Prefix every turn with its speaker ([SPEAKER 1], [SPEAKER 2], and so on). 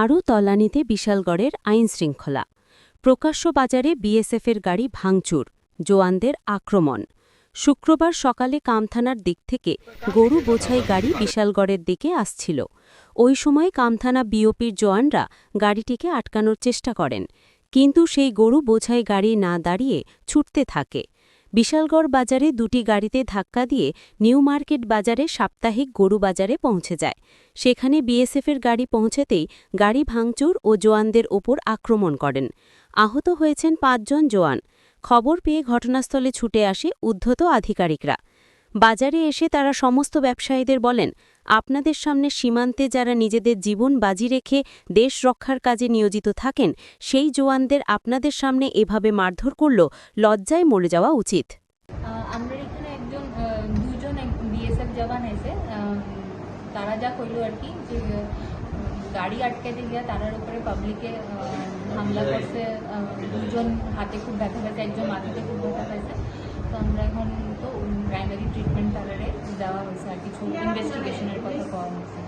[SPEAKER 1] আরও তলানিতে বিশালগড়ের আইন শৃঙ্খলা। প্রকাশ্য বাজারে বিএসএফের গাড়ি ভাঙচুর, জোয়ানদের আক্রমণ। শুক্রবার সকালে কামথানার দিক থেকে গরু বোঝাই গাড়ি বিশালগড়ের দিকে আসছিল। ওই সময় কামথানা বিওপির জওয়ানরা গাড়িটিকে আটকানোর চেষ্টা করেন, কিন্তু সেই গরু বোঝাই গাড়ি না দাঁড়িয়ে ছুটতে থাকে। বিশালগড় বাজারে দুটি গাড়িতে ধাক্কা দিয়ে নিউ মার্কেট বাজারে সাপ্তাহিক গরু বাজারে পৌঁছে যায়। সেখানে বিএসএফের গাড়ি পৌঁছেতেই গাড়ি ভাঙচুর ও জোয়ানদের ওপর আক্রমণ করেন। আহত হয়েছেন পাঁচজন জোয়ান। খবর পেয়ে ঘটনাস্থলে ছুটে আসে উদ্ধত আধিকারিকরা। বাজারে এসে তারা সমস্ত ব্যবসায়ীদের বলেন, আপনাদের সামনে সীমান্তে যারা নিজেদের জীবন বাজি রেখে দেশ রক্ষার কাজে নিয়োজিত থাকেন, সেই জোয়ানদের আপনাদের সামনে এভাবে মারধর করল, লজ্জায় মরে যাওয়া উচিত।
[SPEAKER 2] তারা যা কইলো আর কি, যে গাড়ি আটকে দিয়ে তারার উপরে পাবলিকে হামলা করছে দুজন হাতে খুব ব্যথা পাইছে একজন মাথাতে খুব ব্যথা পাইছে তো আমরা এখন তো প্রাইমারি ট্রিটমেন্ট তারারে দেওয়া হয়েছে আর কিছু ইনভেস্টিগেশনের কথা কওয়া হয়েছে।